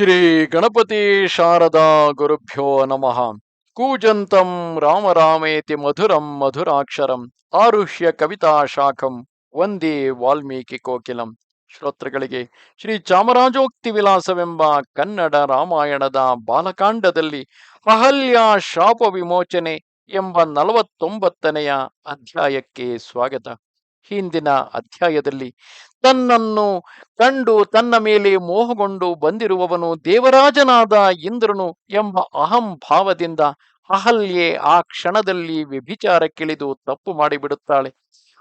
ಶ್ರೀ ಗಣಪತಿ ಶಾರದಾ ಗುರುಭ್ಯೋ ನಮಃ. ಕೂಜಂತಂ ರಾಮ ರಾಮೇತಿ ಮಧುರಂ ಮಧುರಾಕ್ಷರಂ ಆರುಹ್ಯ ಕವಿತಾ ಶಾಖಂ ವಂದೇ ವಾಲ್ಮೀಕಿ ಕೋಕಿಲಂ. ಶ್ರೋತೃಗಳಿಗೆ ಶ್ರೀ ಚಾಮರಾಜೋಕ್ತಿ ವಿಲಾಸವೆಂಬ ಕನ್ನಡ ರಾಮಾಯಣದ ಬಾಲಕಾಂಡದಲ್ಲಿ ಅಹಲ್ಯ ಶಾಪ ವಿಮೋಚನೆ ಎಂಬ ನಲವತ್ತೊಂಬತ್ತನೆಯ ಅಧ್ಯಾಯಕ್ಕೆ ಸ್ವಾಗತ. ಹಿಂದಿನ ಅಧ್ಯಾಯದಲ್ಲಿ, ತನ್ನನ್ನು ಕಂಡು ತನ್ನ ಮೇಲೆ ಮೋಹಗೊಂಡು ಬಂದಿರುವವನು ದೇವರಾಜನಾದ ಇಂದ್ರನು ಎಂಬ ಅಹಂ ಭಾವದಿಂದ ಅಹಲ್ಯೆ ಆ ಕ್ಷಣದಲ್ಲಿ ವ್ಯಭಿಚಾರಕ್ಕಿಳಿದು ತಪ್ಪು ಮಾಡಿಬಿಡುತ್ತಾಳೆ.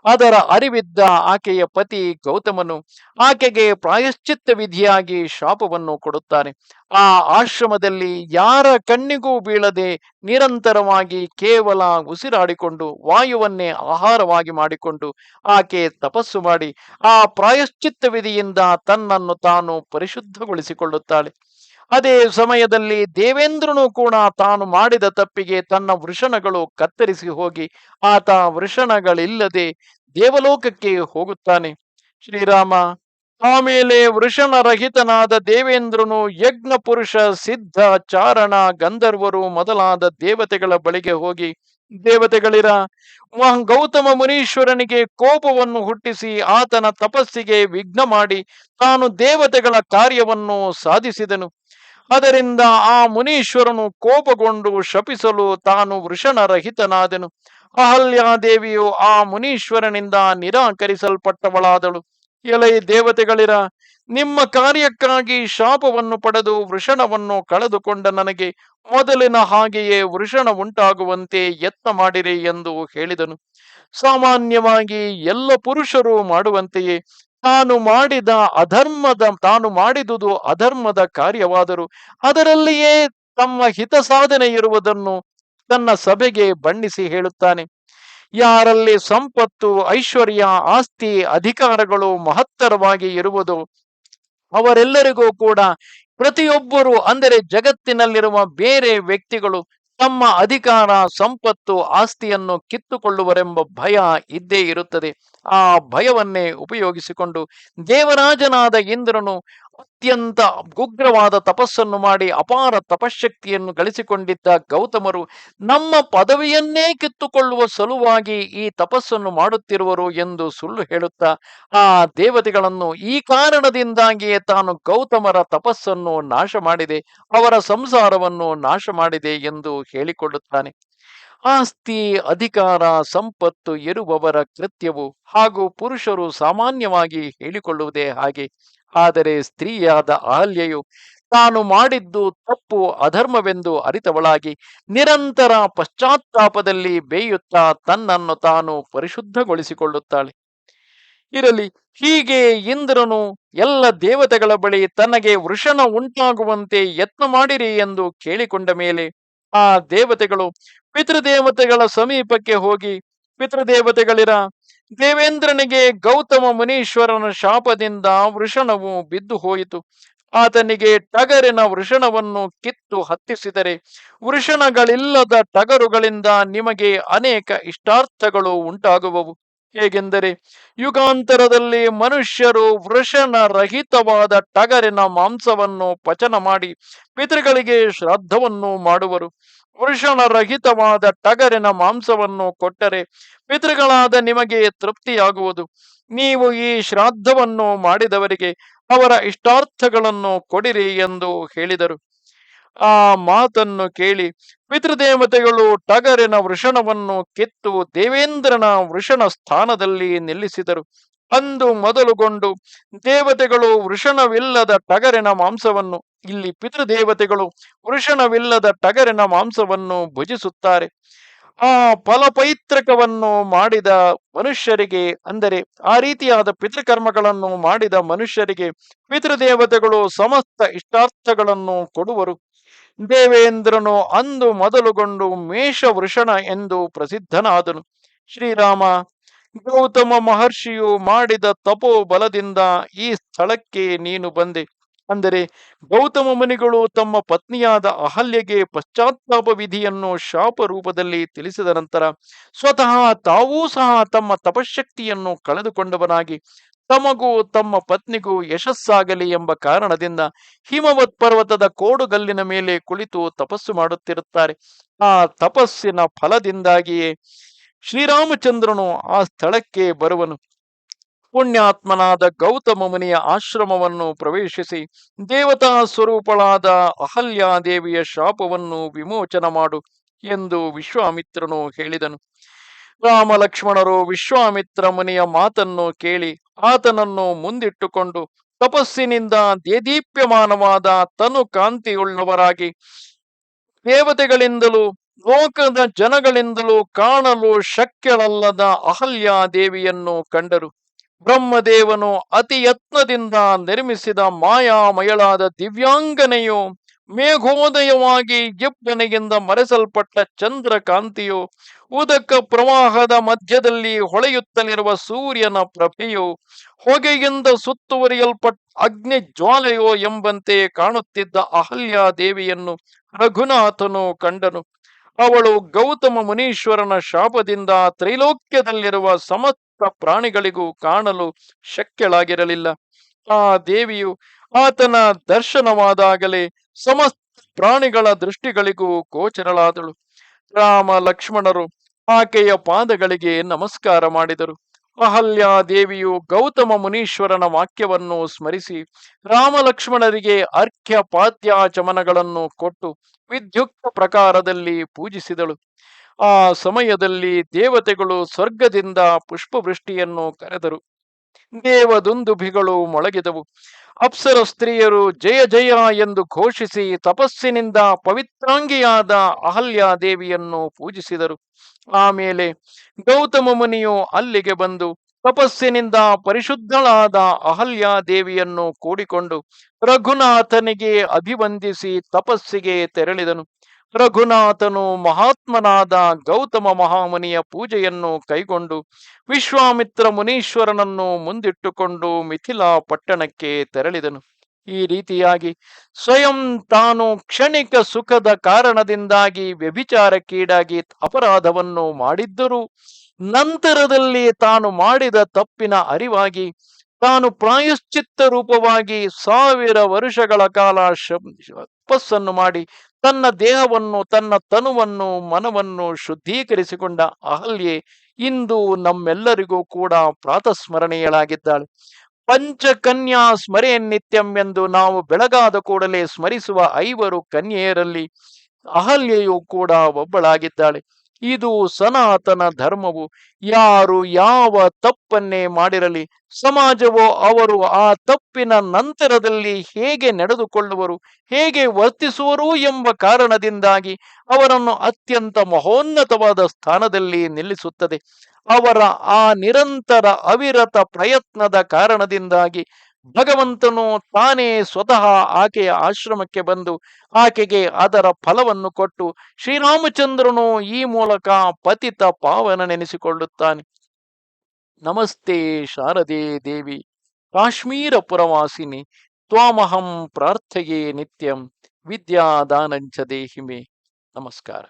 ಅದರ ಅರಿವಿದ್ದ ಆಕೆಯ ಪತಿ ಗೌತಮನು ಆಕೆಗೆ ಪ್ರಾಯಶ್ಚಿತ್ತ ವಿಧಿಯಾಗಿ ಶಾಪವನ್ನು ಕೊಡುತ್ತಾನೆ ಆ ಆಶ್ರಮದಲ್ಲಿ ಯಾರ ಕಣ್ಣಿಗೂ ಬೀಳದೆ ನಿರಂತರವಾಗಿ ಕೇವಲ ಉಸಿರಾಡಿಕೊಂಡು ವಾಯುವನ್ನೇ ಆಹಾರವಾಗಿ ಮಾಡಿಕೊಂಡು ಆಕೆ ತಪಸ್ಸು ಮಾಡಿ ಆ ಪ್ರಾಯಶ್ಚಿತ್ತ ವಿಧಿಯಿಂದ ತನ್ನನ್ನು ತಾನು ಪರಿಶುದ್ಧಗೊಳಿಸಿಕೊಳ್ಳುತ್ತಾಳೆ. ಅದೇ ಸಮಯದಲ್ಲಿ ದೇವೇಂದ್ರನು ಕೂಡ ತಾನು ಮಾಡಿದ ತಪ್ಪಿಗೆ ತನ್ನ ವೃಷಣಗಳು ಕತ್ತರಿಸಿ ಹೋಗಿ, ಆತ ವೃಷಣಗಳಿಲ್ಲದೆ ದೇವಲೋಕಕ್ಕೆ ಹೋಗುತ್ತಾನೆ. ಶ್ರೀರಾಮ, ಆಮೇಲೆ ವೃಷಣರಹಿತನಾದ ದೇವೇಂದ್ರನು ಯಜ್ಞ ಪುರುಷ, ಸಿದ್ಧ, ಚಾರಣ, ಗಂಧರ್ವರು ಮೊದಲಾದ ದೇವತೆಗಳ ಬಳಿಗೆ ಹೋಗಿ, ದೇವತೆಗಳಿರ ಗೌತಮ ಮುನೀಶ್ವರನಿಗೆ ಕೋಪವನ್ನು ಹುಟ್ಟಿಸಿ ಆತನ ತಪಸ್ಸಿಗೆ ವಿಘ್ನ ಮಾಡಿ ತಾನು ದೇವತೆಗಳ ಕಾರ್ಯವನ್ನು ಸಾಧಿಸಿದನು. ಅದರಿಂದ ಆ ಮುನೀಶ್ವರನು ಕೋಪಗೊಂಡು ಶಪಿಸಲು ತಾನು ವೃಷಣರಹಿತನಾದನು. ಅಹಲ್ಯಾದೇವಿಯು ಆ ಮುನೀಶ್ವರನಿಂದ ನಿರಾಕರಿಸಲ್ಪಟ್ಟವಳಾದಳು. ಎಲೈ ದೇವತೆಗಳಿರ, ನಿಮ್ಮ ಕಾರ್ಯಕ್ಕಾಗಿ ಶಾಪವನ್ನು ಪಡೆದು ವೃಷಣವನ್ನು ಕಳೆದುಕೊಂಡ ನನಗೆ ಮೊದಲಿನ ಹಾಗೆಯೇ ವೃಷಣ ಉಂಟಾಗುವಂತೆ ಯತ್ನ ಮಾಡಿರಿ ಎಂದು ಹೇಳಿದನು. ಸಾಮಾನ್ಯವಾಗಿ ಎಲ್ಲ ಪುರುಷರು ಮಾಡುವಂತೆಯೇ ತಾನು ಮಾಡಿದ ಅಧರ್ಮದ, ತಾನು ಮಾಡಿದುದು ಅಧರ್ಮದ ಕಾರ್ಯವಾದರೂ. ಅದರಲ್ಲಿಯೇ ತಮ್ಮ ಹಿತ ಸಾಧನೆ ಇರುವುದನ್ನು ತನ್ನ ಸಭೆಗೆ ಬಣ್ಣಿಸಿ ಹೇಳುತ್ತಾನೆ. ಯಾರಲ್ಲಿ ಸಂಪತ್ತು, ಐಶ್ವರ್ಯ, ಆಸ್ತಿ, ಅಧಿಕಾರಗಳು ಮಹತ್ತರವಾಗಿ ಇರುವುದು, ಅವರೆಲ್ಲರಿಗೂ ಕೂಡ ಪ್ರತಿಯೊಬ್ಬರು ಅಂದರೆ ಜಗತ್ತಿನಲ್ಲಿರುವ ಬೇರೆ ವ್ಯಕ್ತಿಗಳು ತಮ್ಮ ಅಧಿಕಾರ, ಸಂಪತ್ತು, ಆಸ್ತಿಯನ್ನು ಕಿತ್ತುಕೊಳ್ಳುವರೆಂಬ ಭಯ ಇದ್ದೇ ಇರುತ್ತದೆ. ಆ ಭಯವನ್ನೇ ಉಪಯೋಗಿಸಿಕೊಂಡು ದೇವರಾಜನಾದ ಇಂದ್ರನು ಅತ್ಯಂತ ಉಗ್ರವಾದ ತಪಸ್ಸನ್ನು ಮಾಡಿ ಅಪಾರ ತಪಶಕ್ತಿಯನ್ನು ಗಳಿಸಿಕೊಂಡಿದ್ದ ಗೌತಮರು ನಮ್ಮ ಪದವಿಯನ್ನೇ ಕಿತ್ತುಕೊಳ್ಳುವ ಸಲುವಾಗಿ ಈ ತಪಸ್ಸನ್ನು ಮಾಡುತ್ತಿರುವರು ಎಂದು ಸುಳ್ಳು ಹೇಳುತ್ತಾ, ಆ ದೇವತೆಗಳನ್ನು ಈ ಕಾರಣದಿಂದಾಗಿಯೇ ತಾನು ಗೌತಮರ ತಪಸ್ಸನ್ನು ನಾಶ ಮಾಡಿದೆ ಅವರ ಸಂಸಾರವನ್ನು ನಾಶ ಮಾಡಿದೆ ಎಂದು ಹೇಳಿಕೊಳ್ಳುತ್ತಾನೆ. ಆಸ್ತಿ, ಅಧಿಕಾರ, ಸಂಪತ್ತು ಇರುವವರ ಕೃತ್ಯವು ಹಾಗೂ ಪುರುಷರು ಸಾಮಾನ್ಯವಾಗಿ ಹೇಳಿಕೊಳ್ಳುವುದೇ ಹಾಗೆ. ಆದರೆ ಸ್ತ್ರೀಯಾದ ಅಹಲ್ಯೆಯು ತಾನು ಮಾಡಿದ್ದು ತಪ್ಪು ಅಧರ್ಮವೆಂದು ಅರಿತವಳಾಗಿ ನಿರಂತರ ಪಶ್ಚಾತ್ತಾಪದಲ್ಲಿ ಬೇಯುತ್ತಾ ತನ್ನನ್ನು ತಾನು ಪರಿಶುದ್ಧಗೊಳಿಸಿಕೊಳ್ಳುತ್ತಾಳೆ. ಇರಲಿ, ಹೀಗೆ ಇಂದ್ರನು ಎಲ್ಲ ದೇವತೆಗಳ ಬಳಿ ತನಗೆ ವೃಷಣ ಉಂಟಾಗುವಂತೆ ಯತ್ನ ಮಾಡಿರಿ ಎಂದು ಕೇಳಿಕೊಂಡ ಮೇಲೆ ಆ ದೇವತೆಗಳು ಪಿತೃದೇವತೆಗಳ ಸಮೀಪಕ್ಕೆ ಹೋಗಿ ಪಿತೃದೇವತೆಗಳಿರ ದೇವೇಂದ್ರನಿಗೆ ಗೌತಮ ಮುನೀಶ್ವರನ ಶಾಪದಿಂದ ವೃಷಣವು ಬಿದ್ದು ಹೋಯಿತು. ಆತನಿಗೆ ಟಗರಿನ ವೃಷಣವನ್ನು ಕಿತ್ತು ಹತ್ತಿಸಿದರೆ ವೃಷಣಗಳಿಲ್ಲದ ಟಗರುಗಳಿಂದ ನಿಮಗೆ ಅನೇಕ ಇಷ್ಟಾರ್ಥಗಳು ಉಂಟಾಗುವವು. ಹೇಗೆಂದರೆ, ಯುಗಾಂತರದಲ್ಲಿ ಮನುಷ್ಯರು ವೃಷಣ ರಹಿತವಾದ ಟಗರಿನ ಮಾಂಸವನ್ನು ಪಚನ ಮಾಡಿ ಪಿತೃಗಳಿಗೆ ಶ್ರಾದ್ದವನ್ನು ಮಾಡುವರು. ವೃಷಣ ರಹಿತವಾದ ಟಗರಿನ ಮಾಂಸವನ್ನು ಕೊಟ್ಟರೆ ಪಿತೃಗಳಾದ ನಿಮಗೆ ತೃಪ್ತಿಯಾಗುವುದು. ನೀವು ಈ ಶ್ರಾದ್ದವನ್ನು ಮಾಡಿದವರಿಗೆ ಅವರ ಇಷ್ಟಾರ್ಥಗಳನ್ನು ಕೊಡಿರಿ ಎಂದು ಹೇಳಿದರು. ಆ ಮಾತನ್ನು ಕೇಳಿ ಪಿತೃದೇವತೆಗಳು ಟಗರಿನ ವೃಷಣವನ್ನು ಕೆತ್ತು ದೇವೇಂದ್ರನ ವೃಷಣ ಸ್ಥಾನದಲ್ಲಿ ನಿಲ್ಲಿಸಿದರು. ಅಂದು ಮೊದಲುಗೊಂಡು ದೇವತೆಗಳು ವೃಷಣವಿಲ್ಲದ ಟಗರಿನ ಮಾಂಸವನ್ನು, ಇಲ್ಲಿ ಪಿತೃದೇವತೆಗಳು ವೃಷಣವಿಲ್ಲದ ಟಗರಿನ ಮಾಂಸವನ್ನು ಭುಜಿಸುತ್ತಾರೆ. ಆ ಫಲಪೈತ್ರಕವನ್ನು ಮಾಡಿದ ಮನುಷ್ಯರಿಗೆ, ಅಂದರೆ ಆ ರೀತಿಯಾದ ಪಿತೃಕರ್ಮಗಳನ್ನು ಮಾಡಿದ ಮನುಷ್ಯರಿಗೆ ಪಿತೃದೇವತೆಗಳು ಸಮಸ್ತ ಇಷ್ಟಾರ್ಥಗಳನ್ನು ಕೊಡುವರು. ದೇವೇಂದ್ರನು ಅಂದು ಮೊದಲುಗೊಂಡು ಮೇಷ ವೃಷಣ ಎಂದು ಪ್ರಸಿದ್ಧನಾದನು. ಶ್ರೀರಾಮ, ಗೌತಮ ಮಹರ್ಷಿಯು ಮಾಡಿದ ತಪೋ ಬಲದಿಂದ ಈ ಸ್ಥಳಕ್ಕೆ ನೀನು ಬಂದೆ. ಅಂದರೆ ಗೌತಮ ಮುನಿಗಳು ತಮ್ಮ ಪತ್ನಿಯಾದ ಅಹಲ್ಯಗೆ ಪಶ್ಚಾತ್ತಾಪ ವಿಧಿಯನ್ನು ಶಾಪ ರೂಪದಲ್ಲಿ ತಿಳಿಸಿದ ನಂತರ ಸ್ವತಃ ತಾವೂ ಸಹ ತಮ್ಮ ತಪಶಕ್ತಿಯನ್ನು ಕಳೆದುಕೊಂಡವನಾಗಿ ತಮಗೂ ತಮ್ಮ ಪತ್ನಿಗೂ ಯಶಸ್ಸಾಗಲಿ ಎಂಬ ಕಾರಣದಿಂದ ಹಿಮವತ್ ಪರ್ವತದ ಕೋಡುಗಲ್ಲಿನ ಮೇಲೆ ಕುಳಿತು ತಪಸ್ಸು ಮಾಡುತ್ತಿರುತ್ತಾರೆ. ಆ ತಪಸ್ಸಿನ ಫಲದಿಂದಾಗಿಯೇ ಶ್ರೀರಾಮಚಂದ್ರನು ಆ ಸ್ಥಳಕ್ಕೆ ಬರುವನು. ಪುಣ್ಯಾತ್ಮನಾದ ಗೌತಮ ಮುನಿಯ ಆಶ್ರಮವನ್ನು ಪ್ರವೇಶಿಸಿ ದೇವತಾ ಸ್ವರೂಪಳಾದ ಅಹಲ್ಯಾದೇವಿಯ ಶಾಪವನ್ನು ವಿಮೋಚನ ಮಾಡು ಎಂದು ವಿಶ್ವಾಮಿತ್ರನು ಹೇಳಿದನು. ರಾಮ ಲಕ್ಷ್ಮಣರು ವಿಶ್ವಾಮಿತ್ರ ಮುನಿಯ ಮಾತನ್ನು ಕೇಳಿ ಆತನನ್ನು ಮುಂದಿಟ್ಟುಕೊಂಡು ತಪಸ್ಸಿನಿಂದ ದೇದೀಪ್ಯಮಾನವಾದ ತನು ಕಾಂತಿಯುಳ್ಳವರಾಗಿ ದೇವತೆಗಳಿಂದಲೂ ಲೋಕದ ಜನಗಳಿಂದಲೂ ಕಾಣಲು ಶಕ್ಯಳಲ್ಲದ ಅಹಲ್ಯ ದೇವಿಯನ್ನು ಕಂಡರು. ಬ್ರಹ್ಮದೇವನು ಅತಿ ಯತ್ನದಿಂದ ನಿರ್ಮಿಸಿದ ಮಾಯಾಮಯಳಾದ ದಿವ್ಯಾಂಗನೆಯು ಮೇಘೋದಯವಾಗಿ ಜಿಪ್ಪನೆಯಿಂದ ಮರೆಸಲ್ಪಟ್ಟ ಚಂದ್ರಕಾಂತಿಯು ಉದಕ ಪ್ರವಾಹದ ಮಧ್ಯದಲ್ಲಿ ಹೊಳೆಯುತ್ತಲಿರುವ ಸೂರ್ಯನ ಪ್ರಭೆಯು ಹೊಗೆಯಿಂದ ಸುತ್ತುವರಿಯಲ್ಪಟ್ಟ ಅಗ್ನಿ ಜ್ವಾಲೆಯೋ ಎಂಬಂತೆ ಕಾಣುತ್ತಿದ್ದ ಅಹಲ್ಯಾ ದೇವಿಯನ್ನು ರಘುನಾಥನು ಕಂಡನು. ಅವಳು ಗೌತಮ ಮುನೀಶ್ವರನ ಶಾಪದಿಂದ ತ್ರೈಲೋಕ್ಯದಲ್ಲಿರುವ ಸಮಸ್ತ ಪ್ರಾಣಿಗಳಿಗೂ ಕಾಣಲು ಶಕ್ಯಳಾಗಿರಲಿಲ್ಲ. ಆ ದೇವಿಯು ಆತನ ದರ್ಶನವಾದಾಗಲೇ ಸಮಸ್ತ ಪ್ರಾಣಿಗಳ ದೃಷ್ಟಿಗಳಿಗೂ ಗೋಚರಳಾದಳು. ರಾಮ, ಲಕ್ಷ್ಮಣರು ಆಕೆಯ ಪಾದಗಳಿಗೆ ನಮಸ್ಕಾರ ಮಾಡಿದರು. ಅಹಲ್ಯಾ ದೇವಿಯು ಗೌತಮ ಮುನೀಶ್ವರನ ವಾಕ್ಯವನ್ನು ಸ್ಮರಿಸಿ ರಾಮ, ಲಕ್ಷ್ಮಣರಿಗೆ ಅರ್ಘ್ಯ ಪಾತ್ಯಾಚಮನಗಳನ್ನು ಕೊಟ್ಟು ವಿದ್ಯುಕ್ತ ಪ್ರಕಾರದಲ್ಲಿ ಪೂಜಿಸಿದಳು. ಆ ಸಮಯದಲ್ಲಿ ದೇವತೆಗಳು ಸ್ವರ್ಗದಿಂದ ಪುಷ್ಪವೃಷ್ಟಿಯನ್ನು ಕರೆದರು. ದೇವದುಂದುಭಿಗಳು ಮೊಳಗಿದವು. ಅಪ್ಸರ ಸ್ತ್ರೀಯರು ಜಯ ಜಯ ಎಂದು ಘೋಷಿಸಿ ತಪಸ್ಸಿನಿಂದ ಪವಿತ್ರಾಂಗಿಯಾದ ಅಹಲ್ಯ ದೇವಿಯನ್ನು ಪೂಜಿಸಿದರು. ಆಮೇಲೆ ಗೌತಮ ಮುನಿಯು ಅಲ್ಲಿಗೆ ಬಂದು ತಪಸ್ಸಿನಿಂದ ಪರಿಶುದ್ಧಳಾದ ಅಹಲ್ಯ ದೇವಿಯನ್ನು ಕೂಡಿಕೊಂಡು ರಘುನಾಥನಿಗೆ ಅಭಿವಂದಿಸಿ ತಪಸ್ಸಿಗೆ ತೆರಳಿದನು. ರಘುನಾಥನು ಮಹಾತ್ಮನಾದ ಗೌತಮ ಮಹಾಮುನಿಯ ಪೂಜೆಯನ್ನು ಕೈಗೊಂಡು ವಿಶ್ವಾಮಿತ್ರ ಮುನೀಶ್ವರನನ್ನು ಮುಂದಿಟ್ಟುಕೊಂಡು ಮಿಥಿಲಾ ಪಟ್ಟಣಕ್ಕೆ ತೆರಳಿದನು. ಈ ರೀತಿಯಾಗಿ ಸ್ವಯಂ ತಾನು ಕ್ಷಣಿಕ ಸುಖದ ಕಾರಣದಿಂದಾಗಿ ವ್ಯಭಿಚಾರಕ್ಕೀಡಾಗಿ ಅಪರಾಧವನ್ನು ಮಾಡಿದ್ದರೂ ನಂತರದಲ್ಲಿ ತಾನು ಮಾಡಿದ ತಪ್ಪಿನ ಅರಿವಾಗಿ ತಾನು ಪ್ರಾಯಶ್ಚಿತ್ತ ರೂಪವಾಗಿ ಸಾವಿರ ವರ್ಷಗಳ ಕಾಲ ತಪಸ್ಸನ್ನು ಮಾಡಿ ತನ್ನ ದೇಹವನ್ನು, ತನ್ನ ತನುವನ್ನು, ಮನವನ್ನು ಶುದ್ಧೀಕರಿಸಿಕೊಂಡ ಅಹಲ್ಯೆ ಇಂದು ನಮ್ಮೆಲ್ಲರಿಗೂ ಕೂಡ ಪ್ರಾತಸ್ಮರಣೀಯಳಾಗಿದ್ದಾಳೆ. ಪಂಚಕನ್ಯಾ ಸ್ಮರೆಯ ನಿತ್ಯಂ ಎಂದು ನಾವು ಬೆಳಗಾದ ಕೂಡಲೇ ಸ್ಮರಿಸುವ ಐವರು ಕನ್ಯೆಯರಲ್ಲಿ ಅಹಲ್ಯೆಯು ಕೂಡ ಒಬ್ಬಳಾಗಿದ್ದಾಳೆ. ಇದು ಸನಾತನ ಧರ್ಮವು. ಯಾರು ಯಾವ ತಪ್ಪನ್ನೇ ಮಾಡಿರಲಿ, ಸಮಾಜವು ಅವರು ಆ ತಪ್ಪಿನ ನಂತರದಲ್ಲಿ ಹೇಗೆ ನಡೆದುಕೊಳ್ಳುವರು, ಹೇಗೆ ವರ್ತಿಸುವರು ಎಂಬ ಕಾರಣದಿಂದಾಗಿ ಅವರನ್ನು ಅತ್ಯಂತ ಮಹೋನ್ನತವಾದ ಸ್ಥಾನದಲ್ಲಿ ನಿಲ್ಲಿಸುತ್ತದೆ. ಅವರ ಆ ನಿರಂತರ ಅವಿರತ ಪ್ರಯತ್ನದ ಕಾರಣದಿಂದಾಗಿ ಭಗವಂತನು ತಾನೇ ಸ್ವತಃ ಆಕೆಯ ಆಶ್ರಮಕ್ಕೆ ಬಂದು ಆಕೆಗೆ ಅದರ ಫಲವನ್ನು ಕೊಟ್ಟು ಶ್ರೀರಾಮಚಂದ್ರನು ಈ ಮೂಲಕ ಪತಿತ ಪಾವನ ನೆನೆಸಿಕೊಳ್ಳುತ್ತಾನೆ ನಮಸ್ತೆ ಶಾರದೆ ದೇವಿ, ಕಾಶ್ಮೀರ ಪುರವಾಸಿನಿ, ತ್ವಾಮಹಂ ಪ್ರಾರ್ಥೆಯೇ ನಿತ್ಯಂ, ವಿದ್ಯಾದಾನಂಚ ದೇಹಿಮೆ. ನಮಸ್ಕಾರ.